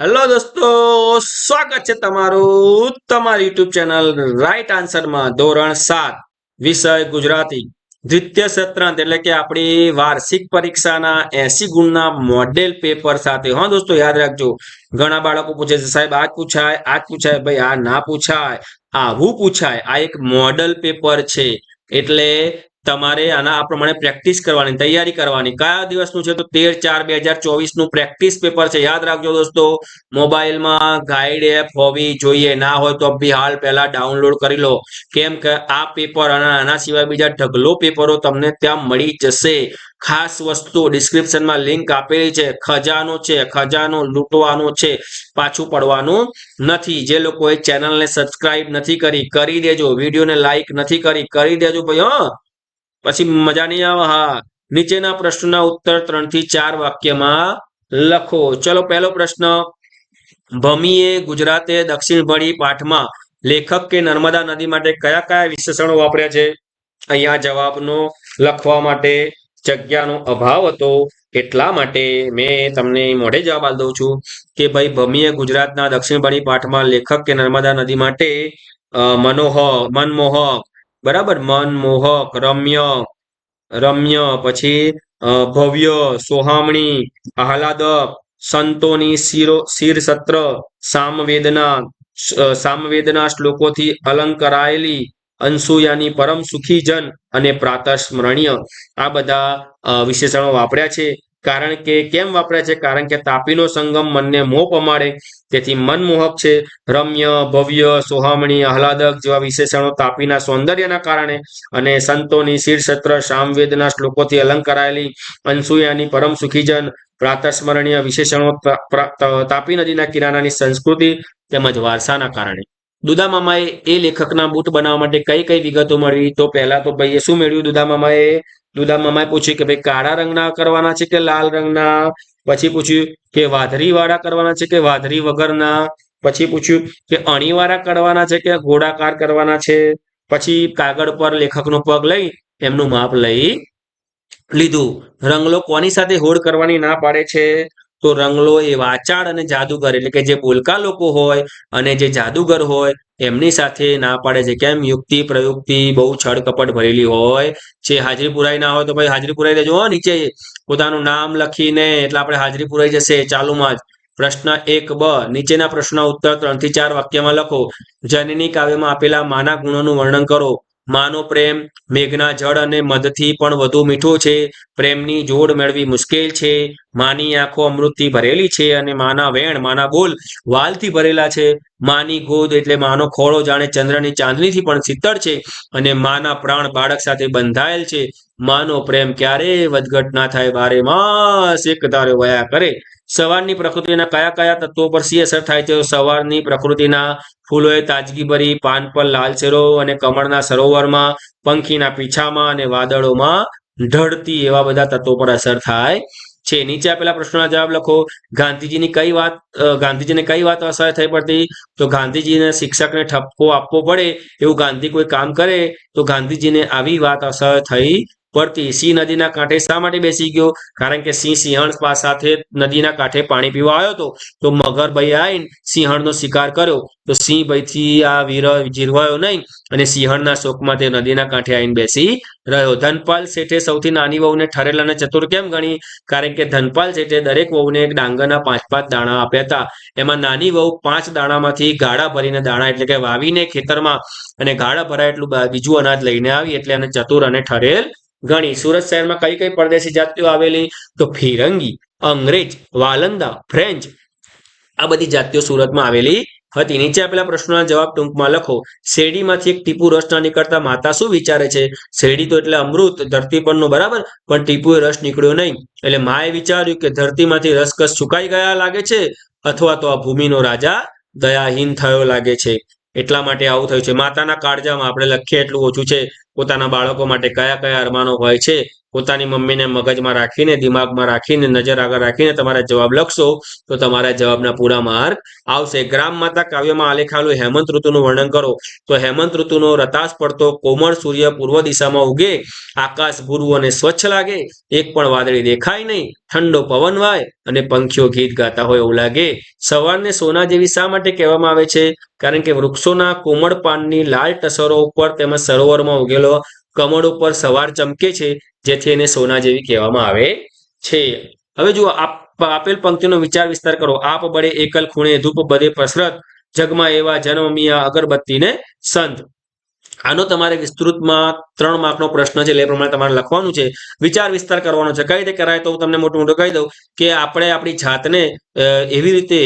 Hello દોસ્તો, સ્વાગત છે તમારું તમારી યુટ્યુબ ચેનલ રાઈટ આન્સરમાં ધોરણ સાત, વિષય ગુજરાતી. દ્વિતીય સત્રાંત એટલે કે આપણી વાર્ષિક પરીક્ષાના એસી ગુણના મોડેલ પેપર સાથે. હા દોસ્તો, યાદ રાખજો. ઘણા બાળકો પૂછે છે, સાહેબ, આ પૂછાય આ પૂછાય. ભાઈ, આ ના પૂછાય. આવું પૂછાય? આ એક મોડલ પેપર છે. એટલે તમારે આના આ પ્રમાણે પ્રેક્ટિસ કરવાની, તૈયારી કરવાની. કયા દિવસનું છે તો તેર ચાર બે હજાર ચોવીસનું પ્રેક્ટિસ પેપર છે. યાદ રાખજો દોસ્તો, મોબાઈલમાં ગાઈડ એપ હોવી જોઈએ. ના હોય તો બી હાલ પહેલા ડાઉનલોડ કરી લો. કેમ કે આ પેપર અને આના સિવાય બીજા ઢગલો પેપરો તમને ત્યાં મળી જશે. ખાસ વસ્તુ ડિસ્ક્રિપ્શનમાં લિંક આપેલી છે. ખજાનો છે. ખજાનો લૂંટવાનો છે. પાછું પડવાનું નથી. જે લોકોએ ચેનલને સબસ્ક્રાઇબ નથી કરી કરી દેજો. વિડીયોને લાઈક નથી કરી કરી દેજો ભાઈ, હા. પછી મજા નહીં આવે નીચેના પ્રશ્નના ઉત્તર ત્રણથી ચાર વાક્યમાં લખો. ચલો પહેલો પ્રશ્ન. ભમીએ ગુજરાતે દક્ષિણ ભળી પાઠમાં લેખક કે નર્મદા નદી માટે કયા કયા વિશેષણો વાપર્યા છે? અહીંયા જવાબનો લખવા માટે જગ્યાનો અભાવ હતો. એટલા માટે મેં તમને મોઢે જવાબ આપી દઉં છું કે ભાઈ ભમીએ ગુજરાતના દક્ષિણ ભણી પાઠમાં લેખક કે નર્મદા નદી માટે અ, મનોહર મનમોહક બરાબર? મનમોહક રમ્ય રમ્ય, પછી ભવ્ય, સોહામણી, આહલાદક, સંતોની શિરો શિર સત્ર સામવેદના સામવેદના શ્લોકોથી અલંકરાયેલી અનસુયાની પરમ સુખી જન અને પ્રાતસ્મરણીય. આ બધા વિશેષણો વાપર્યા છે. કારણ કે કેમ વાપર્યા છે? કારણ કે તાપીનો સંગમ મનને મોહ પમાડે તેથી મનમોહક છે. રમ્ય, ભવ્ય, સોહામણી, આહલાદક જેવા વિશેષણો તાપીના સૌંદર્યના કારણે અને સંતોની શીર્ષત્ર સામવેદના શ્લોકોથી અલંકારાયેલી અનસુયાની પરમ સુખીજન, પ્રાતસ્મરણીય વિશેષણો તાપી નદીના કિનારાની સંસ્કૃતિ તેમજ વારસાના કારણે. દુદામામાએ એ લેખકના બૂટ બનાવવા માટે કઈ કઈ વિગતો મળી? તો પહેલા તો ભાઈ એ શું મેળવ્યું દુદા દુદા મામાએ પૂછ્યું કે ભાઈ કાળા રંગના કરવાના છે કે લાલ રંગના? પછી પૂછ્યું કે વાધરી વાળા કરવાના છે કે વાધરી વગરના? પછી પૂછ્યું કે અણીવાળા કરવાના છે કે ગોળાકાર કરવાના છે? પછી કાગળ પર લેખકનો પગ લઈ એમનું માપ લઈ લીધું. રંગલો કોની સાથે હોડ કરવાની ના પાડે છે? તો રંગલો એ વાચાળ અને જાદુગર એટલે કે જે બોલકા લોકો હોય અને જે જાદુગર હોય, એમની સાથે ના પાડે છે. કેમ? યુક્તિ, પ્રયુક્તિ બહુ છળ કપટ ભરેલી હોય. છે હાજરી પુરાઈ ના હોય તો ભાઈ હાજરી પુરાઈ દેજો નીચે. પોતાનું નામ લખીને એટલે આપણે હાજરી પુરાઈ જશે. ચાલુમાં જ. પ્રશ્ન એક બ. નીચેના પ્રશ્નના ઉત્તર ત્રણથી ચાર વાક્યમાં લખો. જનની કાવ્યમાં આપેલા માના ગુણોનું વર્ણન કરો. માનો પ્રેમ, મેઘના જળ અને મધથી પણ વધુ મીઠો છે. પ્રેમની જોડ મેળવી મુશ્કેલ છે. માની આંખો અમૃતથી ભરેલી છે અને માના વેણ, માના બોલ વાલથી ભરેલા છે. માની ગોદ એટલે માનો ખોળો જાણે ચંદ્રની ચાંદનીથી પણ શીતળ છે અને માના પ્રાણ બાળક સાથે બંધાયેલ છે. માનો પ્રેમ ક્યારે વધઘટ ના થાય બારે માસ એક ધારે વયા કરે. સવારની પ્રકૃતિના કયા કયા તત્વો પર સી અસર થાય છે? સવારની પ્રકૃતિના ફૂલોએ તાજગી ભરી પાન પર લાલ શેરો અને કમળના સરોવરમાં પંખીના પીછામાં અને વાદળોમાં ઢળતી એવા બધા તત્વો પર અસર થાય છે. નીચે આપેલા પ્રશ્નોના જવાબ લખો. ગાંધીજીની કઈ વાત ગાંધીજીને કઈ વાત અસર થઈ પડતી? તો ગાંધીજીને શિક્ષકને ઠપકો આપવો પડે એવું ગાંધી કોઈ કામ કરે તો ગાંધીજીને આવી વાત અસર થઈ પડતી સિંહ નદીના કાંઠે શા માટે બેસી ગયો? કારણ કે સિંહ સિંહણ સાથે નદીના કાંઠે પાણી પીવા આવ્યો હતો. તો મગર ભાઈ આવીને સિંહણનો શિકાર કર્યો. તો સિંહ ભાઈથી આ વીર જીરવાયો નહીં અને સિંહણના શોકમાં તે નદીના કાંઠે આવીને બેસી રહ્યો. ધનપાલ શેઠે સૌથી નાની વહુને ઠરેલ અને ચતુર કેમ ગણી? કારણ કે ધનપાલ શેઠે દરેક વહુને એક ડાંગરના પાંચ પાંચ દાણા આપ્યા હતા. એમાં નાની વહુ પાંચ દાણામાંથી ગાળા ભરીને દાણા એટલે કે વાવીને ખેતરમાં અને ગાળા ભરાય એટલું બીજું અનાજ લઈને આવી એટલે એને ચતુર અને ઠરેલ ગણી સુરત શહેરમાં કઈ કઈ પરદેશી જાતિઓ આવેલી? તો ફિરંગી, અંગ્રેજ, વાલંદા, ફ્રેન્ચ, આ બધી જાતિઓ સુરતમાં આવેલી હતી. નીચે આપેલા પ્રશ્નોના જવાબ ટૂંકમાં લખો. શેરડીમાંથી એક ટીપુ રસ ના નીકળતા માતા શું વિચારે છે? શેરડી તો એટલે અમૃત, ધરતી પરનું બરાબર, પણ ટીપુએ રસ નીકળ્યો નહીં. એટલે માએ વિચાર્યું કે ધરતીમાંથી રસકસ સુકાઈ ગયા લાગે છે, અથવા તો આ ભૂમિનો રાજા દયાહીન થયો લાગે છે. એટલા માટે આવું થયું છે. માતાના કાળજામાં આપણે લખીએ એટલું ઓછું છે. પોતાના બાળકો માટે કયા કયા અરમાનો હોય છે, પોતાની મમ્મીને મગજમાં રાખીને, દિમાગમાં રાખીને, નજર આગળ રાખીને તમારા જવાબ લખશો, તો તમારા જવાબના પૂરા માર્ક આવશે. ગ્રામ માતા કાવ્યમાં આલેખાલું હેમંત ઋતુનું વર્ણન કરો. તો હેમંત ઋતુનો રતાસ પડતો કોમળ સૂર્ય પૂર્વ દિશામાં ઉગે. આકાશ ભૂરું અને સ્વચ્છ લાગે. એક પણ વાદળી દેખાય નહીં. ઠંડો પવન વાય અને પંખીઓ ગીત ગાતા હોય એવું લાગે. સવારને સોના જેવી શા માટે કહેવામાં આવે છે? કારણ કે વૃક્ષોના કોમળ પાનની લાલ ટસરો ઉપર તેમજ સરોવરમાં ઉગેલો કમળ ઉપર સવાર ચમકે છે, જેથી એને સોના જેવી કહેવામાં આવે છે. હવે જુઓ, આપ, આપેલ પંક્તિનો વિચાર વિસ્તાર કરો. આપ બળે એકલ ખૂણે, ધૂપ બધે પસરત જગમાં એવા જન્મમિયા અગરબત્તીને સંત. આનો તમારે વિસ્તૃતમાં ત્રણ માર્કનો પ્રશ્ન છે એ પ્રમાણે તમારે લખવાનું છે. વિચાર વિસ્તાર કરવાનો છે. કઈ રીતે કરાય તો હું તમને મોટું મોટું કહી દઉં કે આપણે આપણી જાતને એવી રીતે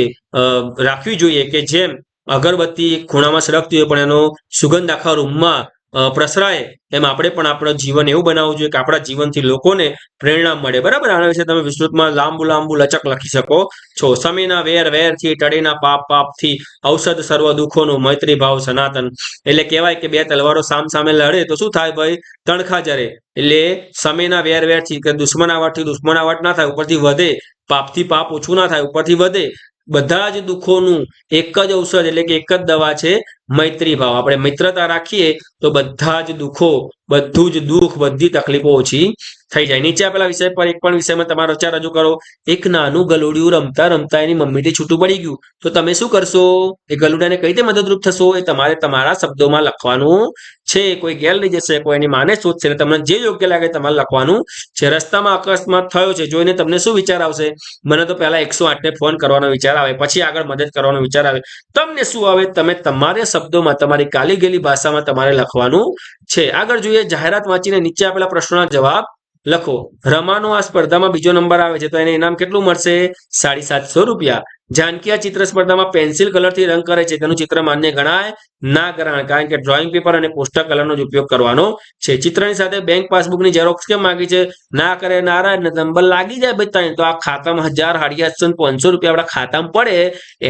રાખવી જોઈએ કે જેમ અગરબત્તી ખૂણામાં સળગતી હોય, પણ એનો સુગંધ આખા રૂમમાં પ્રસરાય, એમ આપણે પણ આપણું જીવન એવું બનાવવું જોઈએ કે આપણા જીવનથી લોકોને પ્રેરણા મળે. બરાબર? આના વિશે તમે વિસ્તૃતમાં લાંબુ લાંબુ લચક લખી શકો. છો સમયના વેર વેરથી, ટળીના પાપ પાપથી, ઔષધ સર્વ દુઃખોનું મૈત્રી ભાવ સનાતન. એટલે કહેવાય કે બે તલવારો સામ સામે લડે. તો શું થાય ભાઈ? તણખા જરે. એટલે સમયના વેર વેરથી કે દુશ્મનાવટથી દુશ્મનાવટ ના થાય, ઉપરથી વધે. પાપથી પાપ ઓછું ના થાય, ઉપરથી વધે. બધા જ દુઃખોનું એક જ ઔષધ એટલે કે એક જ દવા છે મૈત્રી ભાવ. આપણે મિત્રતા રાખીએ તો બધા જ દુઃખો, બધું જ દુઃખ, બધી તકલીફો ઓછી થઈ જાય. નીચે આપેલા વિષય પર એક પણ વિષયમાં તમારો વિચાર રજૂ કરો. એક નાનું ગલુડિયું રમતા રમતા એની મમ્મીથી છૂટું પડી ગયું. તો તમે શું કરશો? એ ગલુડાને કઈ રીતે મદદરૂપ થશો? એ તમારે તમારા શબ્દોમાં લખવાનું છે. કોઈ ગેર લઈ જશે, કોઈ એની માને શોધશે એટલે તમને જે યોગ્ય લાગે તમારે લખવાનું છે. રસ્તામાં અકસ્માત થયો છે. જોઈને તમને શું વિચાર આવશે? મને તો પહેલા એકસો આઠને ફોન કરવાનો વિચાર આવે. પછી આગળ મદદ કરવાનો વિચાર આવે. તમને શું આવે? તમે તમારા શબ્દોમાં તમારી કાલી ગયેલી ભાષામાં તમારે લખવાનું છે. આગળ જોઈએ, જાહેરાત વાંચીને નીચે આપેલા પ્રશ્નોના જવાબ લખો. રમાનો આ સ્પર્ધામાં બીજો નંબર આવે છે તો એને ઇનામ કેટલું મળશે? સાડી સાતસો રૂપિયા. જાનકી આ ચિત્ર સ્પર્ધામાં પેન્સિલ કલરથી રંગ કરે છે. તેનું ચિત્ર માન્ય ગણાય ના ગણાય, કારણ કે ડ્રોઈંગ પેપર અને પોસ્ટર કલરનો જ ઉપયોગ કરવાનો છે. ચિત્રની સાથે બેંક પાસબુકની ઝેરોક્ષ કેમ માગી છે? ના કરે નારાયણ નંબર લાગી જાય બધા તો આ ખાતામાં હજાર સાડી પાંચસો રૂપિયા આપણા ખાતામાં પડે.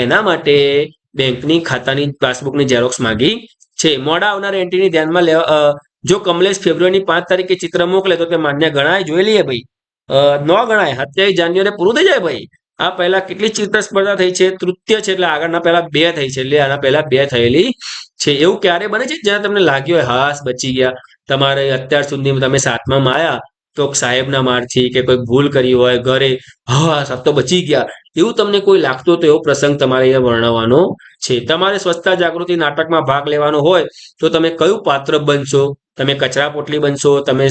એના માટે બેંકની ખાતાની પાસબુકની ઝેરોક્સ માંગી છે. મોડા આવનાર એન્ટ્રીની ધ્યાનમાં લેવા જો કમલેશ ફેબ્રુઆરીની પાંચ તારીખે ચિત્ર મોકલે તો તે માન્ય ગણાય? જોઈ લઈએ ભાઈ. ન ગણાય. સત્યાવીસ જાન્યુઆરી પૂરું થઈ જાય ભાઈ. આ પહેલા કેટલી ચિત્ર સ્પર્ધા થઈ છે? તૃતીય છે એટલે આગળના પહેલા બે થઈ છે એટલે આના પહેલા બે થયેલી છે. એવું ક્યારે બને છે? જ્યાં તમને લાગ્યું હાસ, બચી ગયા. તમારે અત્યાર સુધી તમે સાતમામાં આયા તો સાહેબના મારથી કે કોઈ ભૂલ કરી હોય, ઘરે હા સાહેબ તો બચી ગયા, એવું તમને કોઈ લાગતું તો એવો પ્રસંગ તમારે અહીંયા વર્ણવવાનો છે. તમારે સ્વચ્છતા જાગૃતિ નાટકમાં ભાગ લેવાનો હોય, તો તમે કયું પાત્ર બનશો? તમે કચરા પોટલી બનશો, તમે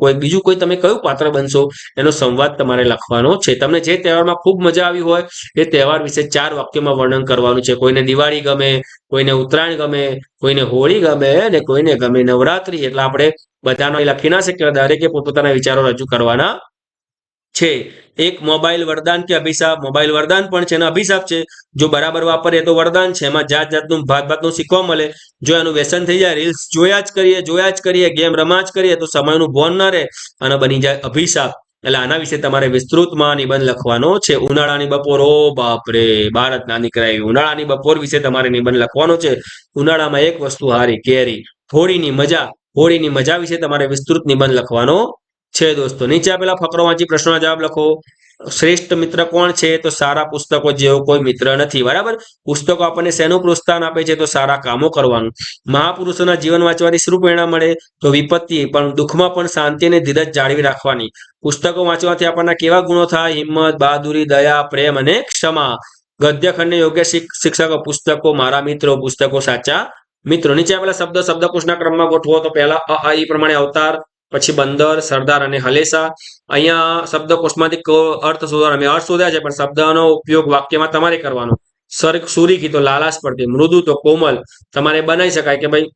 કોઈ બીજું કોઈ તમે કયું પાત્ર બનશો, એનો સંવાદ તમારે લખવાનો છે. તમને જે તહેવારમાં ખૂબ મજા આવી હોય, એ તહેવાર વિશે ચાર વાક્યોમાં વર્ણન કરવાનું છે. કોઈને દિવાળી ગમે, કોઈને ઉત્તરાયણ ગમે, કોઈને હોળી ગમે અને કોઈને ગમે નવરાત્રી. એટલે આપણે બધાનો લખી ના શકીએ દરેકે પોતપોતાના વિચારો રજૂ કરવાના છે. એક મોબાઈલ વરદાન કે અભિશાપ? મોબાઈલ વરદાન પણ છે અને અભિશાપ છે. જો બરાબર વાપરીએ તો વરદાન છે. એમાં જાત જાતનું ભાત ભાતનું શીખવા મળે. જો એનું વ્યસન થઈ જાય રીલ્સ જોયા જ કરીએ, જોયા જ કરીએ ગેમ રમા જ કરીએ, તો સમયનું ભોન ના રહે અને બની જાય અભિશાપ. એટલે આના વિશે તમારે વિસ્તૃતમાં નિબંધ લખવાનો છે. ઉનાળાની બપોર ઓ બાપરે! ભારત ના નીકળાય ઉનાળાની બપોર વિશે તમારે નિબંધ લખવાનો છે. ઉનાળામાં એક વસ્તુ હારી, કેરી. હોળીની મજા હોળીની મજા વિશે તમારે વિસ્તૃત નિબંધ લખવાનો છે દોસ્તો. નીચે આપેલા ફકરો વાંચી પ્રશ્નોના જવાબ લખો. શ્રેષ્ઠ મિત્ર કોણ છે? તો સારા પુસ્તકો જેવો કોઈ મિત્ર નથી. બરાબર? પુસ્તકો આપણને શેનું પ્રોત્સાહન આપે છે? તો સારા કામો કરવાનું. મહાપુરુષોના જીવન વાંચવાની શું પ્રેરણા મળે? તો વિપત્તિ, પણ દુઃખમાં પણ શાંતિ અને ધીરજ જાળવી રાખવાની. પુસ્તકો વાંચવાથી આપણને કેવા ગુણો થાય? હિંમત, બહાદુરી, દયા, પ્રેમ અને ક્ષમા. ગદ્યખંડને યોગ્ય શિક- શિક્ષકો, પુસ્તકો, મારા મિત્રો, પુસ્તકો સાચા મિત્રો. નીચે આપેલા શબ્દ શબ્દકોશના ક્રમમાં ગોઠવો. તો પહેલા અ પ્રમાણે અવતાર પછી બંદર, સરદાર અને હલેસા. અહીંયા શબ્દકોશમાંથી અર્થ શોધવાનો, અમે અર્થ શોધ્યા છે, પણ શબ્દનો ઉપયોગ વાક્યમાં તમારે કરવાનો. સર સુરીખી તો લાલાશ પડતી, મૃદુ તો કોમલ. તમારે બનાવી શકાય કે ભાઈ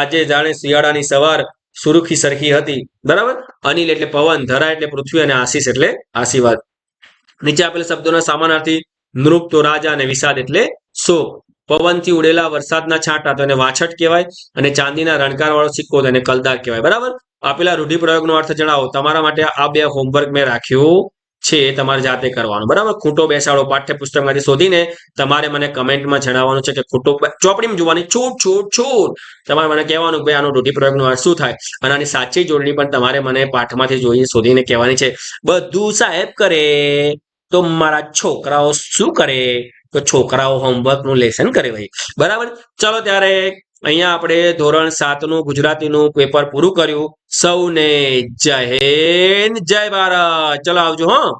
આજે જાણે શિયાળાની સવાર સુરુખી સરખી હતી. બરાબર? અનિલ એટલે પવન, ધરા એટલે પૃથ્વી અને આશીષ એટલે આશીર્વાદ. નીચે આપેલા શબ્દોના સમાનાર્થી નૃપ તો રાજા અને વિષાદ એટલે શોક. પવનથી ઉડેલા વરસાદના છાંટા તો એને વાછટ કહેવાય અને ચાંદીના રણકાર વાળો સિક્કો તો એને કલદાર કહેવાય. બરાબર? આપેલા રૂઢિપ્રયોગનો અર્થ જણાવો. તમારા માટે આ બે હોમવર્ક મેં રાખ્યું છે તમારે જાતે કરવાનું. બરાબર? ખૂટો બેસાડો, પાઠ્યપુસ્તકમાંથી શોધીને તમારે મને કમેન્ટમાં જણાવવાનું છે કે ખૂટો ચોપડીમાં જોવાની છૂટ છૂટ છૂટ. તમારે મને કહેવાનું કે આનો રૂઢિપ્રયોગનો અર્થ શું થાય? અને આની સાચી જોડણી પણ તમારે મને પાઠમાંથી જોઈને શોધીને કહેવાની છે. બધું સાહેબ કરે. તો મારા છોકરાઓ શું કરે? તો છોકરાઓ હોમવર્કનું લેસન કરે ભાઈ. બરાબર? ચલો ત્યારે અહીંયા આપણે ધોરણ સાતનું ગુજરાતીનું પેપર પૂરું કર્યું. સૌને જય હિન્દ, જય ભારત. ચલો આવજો હો.